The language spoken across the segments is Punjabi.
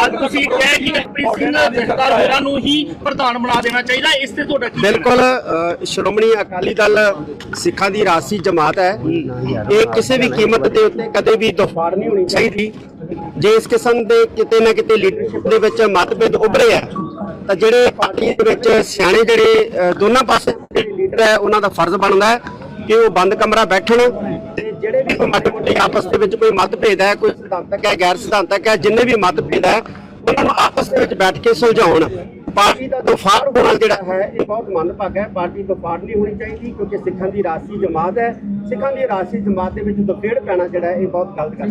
ਅੱਜ ਤੁਸੀਂ ਕਿਹਾ ਕਿ ਜਸਪ੍ਰੀਤ ਸਿੰਘ ਜਥੇਦਾਰ ਹੋਰਾਂ ਨੂੰ ਹੀ ਪ੍ਰਧਾਨ ਬਣਾ ਦੇਣਾ ਚਾਹੀਦਾ ਇਸ ਤੇ ਤੁਹਾਡਾ ਕੀ ਬਿਲਕੁਲ ਅ, ਸ਼੍ਰੋਮਣੀ ਅਕਾਲੀ ਦਲ ਸਿੱਖਾਂ ਦੀ ਰਾਸੀ ਜਮਾਤ ਹੈ। ਇਹ ਕਿਸੇ ਵੀ ਕੀਮਤ ਦੇ ਉੱਤੇ ਕਦੇ ਵੀ ਦਫਾੜ ਨਹੀਂ ਹੋਣੀ ਚਾਹੀਦੀ। ਜੇ ਇਸ ਕਿਸਮ ਦੇ ਕਿਤੇ ਨਾ ਕਿਤੇ ਲੀਡਰਸ਼ਿਪ ਦੇ ਵਿੱਚ ਮਤਭੇਦ ਉੱਭਰੇ ਆ ਤਾਂ ਜਿਹੜੇ ਪਾਰਟੀ ਦੇ ਵਿੱਚ ਸਿਆਣੇ ਜਿਹੜੇ ਅ, ਦੋਨਾਂ ਪਾਸੇ ਦੇ ਲੀਡਰ ਹੈ ਉਹਨਾਂ ਦਾ ਫਰਜ਼ ਬਣਦਾ ਹੈ ਕਿ ਉਹ ਬੰਦ ਕਮਰਾ ਬੈਠਣ ਜਿਹੜੇ ਵੀ ਕੋਈ ਮਾੜੇ ਮੋਟੇ ਆਪਸ ਦੇ ਵਿੱਚ ਕੋਈ ਮਤਭੇਦ ਹੈ ਕੋਈ ਸਿਧਾਂਤਕ ਹੈ ਗੈਰ ਸਿਧਾਂਤਕ ਹੈ ਜਿੰਨੇ ਵੀ ਮਤਭੇਦ ਹੈ ਉਹਨਾਂ ਨੂੰ ਆਪਸ ਦੇ ਵਿੱਚ ਬੈਠ ਕੇ ਸੁਲਝਾਉਣ। ਪਾਰਟੀ ਦਾ ਦਫਾੜ ਹੋਣਾ ਜਿਹੜਾ ਹੈ ਇਹ ਬਹੁਤ ਮੰਦਭਾਗਾ ਹੈ। ਪਾਰਟੀ ਦਫਾੜ ਨਹੀਂ ਹੋਣੀ ਚਾਹੀਦੀ ਕਿਉਂਕਿ ਸਿੱਖਾਂ ਦੀ ਰਾਸੀ ਜਮਾਤ ਹੈ। ਸਿੱਖਾਂ ਦੀ ਰਾਸੀ ਜਮਾਤ ਦੇ ਵਿੱਚ ਦਫੇੜ ਪੈਣਾ ਜਿਹੜਾ ਇਹ ਬਹੁਤ ਗਲਤ ਗੱਲ ਹੈ।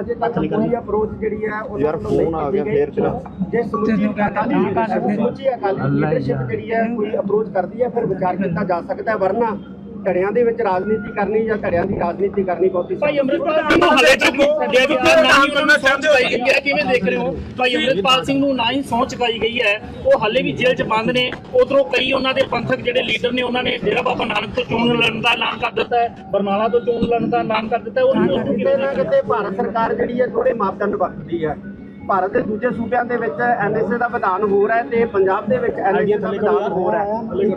ਅਜੇ ਤੱਕ ਕੋਈ ਅਪਰੋਚ ਜਿਹੜੀ ਹੈ ਉਹ ਯਾਰ ਫੋਨ ਆ ਗਿਆ ਫੇਰ ਚਲਾ। ਜੇ ਸਮੁੱਚੀ ਅਕਾਲੀ ਸਮੁੱਚੀ ਅਕਾਲੀ ਲੀਡਰਸ਼ਿਪ ਜਿਹੜੀ ਹੈ ਕੋਈ ਅਪਰੋਚ ਕਰਦੀ ਹੈ ਫਿਰ ਵਿਚਾਰ ਕੀਤਾ ਜਾ ਸਕਦਾ ਹੈ ਵਰਨਾ ਧੜਿਆਂ ਦੇ ਵਿੱਚ ਰਾਜਨੀਤੀ ਕਰਨੀ ਜਾਂ ਧੜਿਆਂ ਦੀ ਰਾਜਨੀਤੀ ਕਰਨੀ ਬਹੁਤੀ ਭਾਈ ਅੰਮ੍ਰਿਤਪਾਲ ਸਿੰਘ ਨੂੰ ਹਲੇ ਤੱਕ ਜੇ ਵੀ ਨਾ ਹੀ ਉਹਨਾਂ ਸਹੁੰ ਚੁਕਾਈ ਗਈ ਹੈ ਕਿਵੇਂ ਦੇਖ ਰਹੇ ਹੋ? ਭਾਈ ਅੰਮ੍ਰਿਤਪਾਲ ਸਿੰਘ ਨੂੰ ਨਾ ਹੀ ਸਹੁੰ ਚੁਕਾਈ ਗਈ ਹੈ। ਉਹ ਹਲੇ ਵੀ ਜੇਲ੍ਹ 'ਚ ਬੰਦ ਨੇ। ਉਧਰੋਂ ਕਈ ਉਹਨਾਂ ਦੇ ਪੰਥਕ ਜਿਹੜੇ ਲੀਡਰ ਨੇ ਉਹਨਾਂ ਨੇ ਡੇਰਾ ਬਾਬਾ ਨਾਨਕ ਤੋਂ ਚੋਣ ਲੜਨ ਦਾ ਐਲਾਨ ਕਰ ਦਿੱਤਾ ਹੈ ਬਰਨਾਲਾ ਤੋਂ ਚੋਣ ਲੜਨ ਦਾ ਐਲਾਨ ਕਰ ਦਿੱਤਾ ਹੈ। ਉਹ ਕਿਤੇ ਨਾ ਕਿਤੇ ਭਾਰਤ ਸਰਕਾਰ ਜਿਹੜੀ ਹੈ ਥੋੜੇ ਮਾਪਦੰਡ ਵਰਤਦੀ ਹੈ। ਭਾਰਤ ਦੇ ਦੂਜੇ ਸੂਬਿਆਂ ਦੇ ਵਿੱਚ ਐਨਐਸਏ ਦਾ ਵਿਧਾਨ ਹੋਰ ਹੈ ਤੇ ਪੰਜਾਬ ਦੇ ਵਿੱਚ ਐਨਐਸਏ ਦਾ ਵਿਧਾਨ ਹੋਰ ਹੈ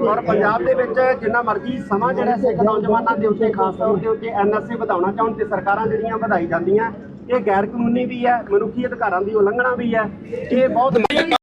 ਔਰ ਪੰਜਾਬ ਦੇ ਵਿੱਚ ਜਿੰਨਾ ਮਰਜ਼ੀ ਸਮਾਂ ਜਿਹੜਾ ਸਿੱਖ ਨੌਜਵਾਨਾਂ ਦੇ ਉੱਤੇ ਖਾਸ ਤੌਰ ਦੇ ਉੱਤੇ ਐਨਐਸਏ ਵਧਾਉਣਾ ਚਾਹੁਣ ਤੇ ਸਰਕਾਰਾਂ ਜਿਹੜੀਆਂ ਵਧਾਈ ਜਾਂਦੀਆਂ ਇਹ ਗੈਰ ਕਾਨੂੰਨੀ ਵੀ ਹੈ ਮਨੁੱਖੀ ਅਧਿਕਾਰਾਂ ਦੀ ਉਲੰਘਣਾ ਵੀ ਹੈ। ਇਹ ਬਹੁਤ